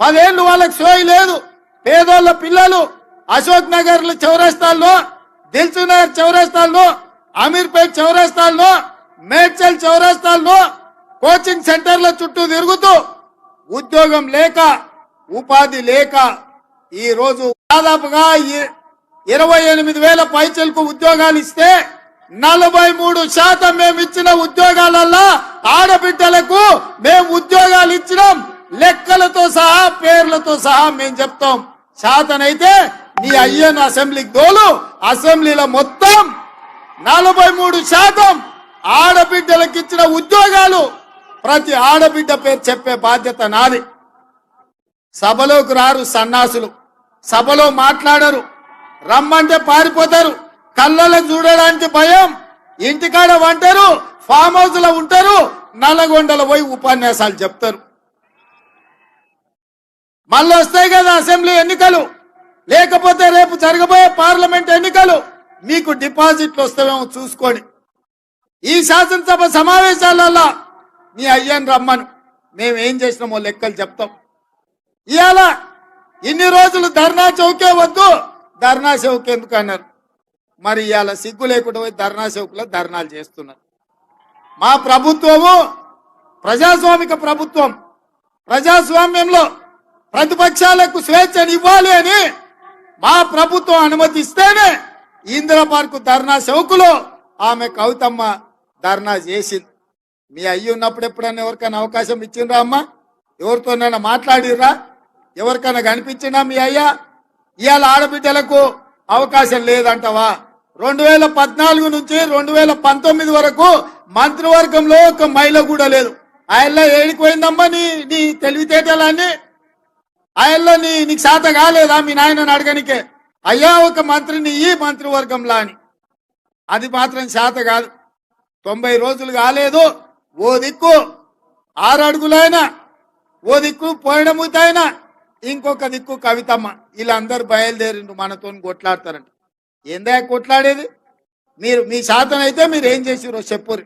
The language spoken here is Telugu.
పదేళ్ళు వాళ్ళకి సోయి లేదు. పేదోళ్ళ పిల్లలు అశోక్ నగర్ చౌరస్తాల్లో దిల్సు నగర్ చౌరస్తాల్లో అమీర్పేట్ చౌరస్తాల్లో మేడ్చల్ చౌరస్తాల్లో కోచింగ్ సెంటర్ల చుట్టూ తిరుగుతూ ఉద్యోగం లేక ఉపాధి లేక ఈ రోజు దాదాపుగా ఇరవై ఎనిమిది వేల పైచలకు ఉద్యోగాలు ఇస్తే నలభై మూడు శాతం మేము ఇచ్చిన ఉద్యోగాలల్లో ఆడబిడ్డలకు మేము ఉద్యోగాలు సహా పేర్లతో సహా మేము చెప్తాం. శాతనైతే నీ అయ్యన్ అసెంబ్లీకి దోలు అసెంబ్లీలో మొత్తం నలభై మూడు శాతం ఆడబిడ్డలకు ఇచ్చిన ఉద్యోగాలు. ప్రతి ఆడబిడ్డ పేరు చెప్పే బాధ్యత నాది. సభలోకి రారు సన్నాసులు. సభలో మాట్లాడరు. రమ్మంటే పారిపోతారు. కళ్ళలకు చూడడానికి భయం. ఇంటికాడ వంటారు ఫామ్ హౌస్లో ఉంటారు. నల్లగొండలో పోయి ఉపన్యాసాలు చెప్తారు. మళ్ళీ వస్తాయి కదా అసెంబ్లీ ఎన్నికలు. లేకపోతే రేపు జరగబోయే పార్లమెంట్ ఎన్నికలు. మీకు డిపాజిట్లు వస్తామేమో చూసుకోండి ఈ శాసనసభ సమావేశాలలో మీ అయ్యాను రమ్మను. మేము ఏం చేసినామో లెక్కలు చెప్తాం. ఇవాళ ఇన్ని రోజులు ధర్నా చౌకే వద్దు ధర్నా చౌక్ ఎందుకు అన్నారు? మరి ఇవాళ సిగ్గు లేకుండా పోయి ధర్నా చౌక్లో ధర్నాలు చేస్తున్నారు. మా ప్రభుత్వము ప్రజాస్వామిక ప్రభుత్వం. ప్రజాస్వామ్యంలో ప్రతిపక్షాలకు స్వేచ్ఛను ఇవ్వాలి అని మా ప్రభుత్వం అనుమతిస్తేనే ఇందిరా పార్కు ధర్నా చౌకులో ఆమె కవితమ్మ ధర్నా చేసింది. మీ అయ్యి ఉన్నప్పుడు ఎప్పుడైనా ఎవరికైనా అవకాశం ఇచ్చిండ్రా అమ్మా? ఎవరితోనైనా మాట్లాడిర్రా? ఎవరికైనా కనిపించినా మీ అయ్యా? ఇవాళ ఆడబిడ్డలకు అవకాశం లేదంటవా? రెండు వేల పద్నాలుగు నుంచి రెండు వేల పంతొమ్మిది వరకు మంత్రివర్గంలో ఒక మహిళ కూడా లేదు. ఆయన ఏడికి పోయిందమ్మా నీ నీ తెలివితేటలన్నీ? ఆయనలో నీ నీకు శాత కాలేదా? మీ నాయనని అడగనికే. అయ్యా ఒక మంత్రిని ఈ మంత్రివర్గంలా అని. అది మాత్రం శాత కాదు. తొంభై రోజులు కాలేదు. ఓ దిక్కు ఆరు అడుగులైనా ఓ దిక్కు పోయినముతైనా ఇంకొక దిక్కు కవితమ్మ. వీళ్ళందరూ బయలుదేరిండు మనతో కొట్లాడతారంట. ఏందా కొట్లాడేది? మీరు మీ శాతం అయితే మీరు ఏం చేసిరో చెప్పురు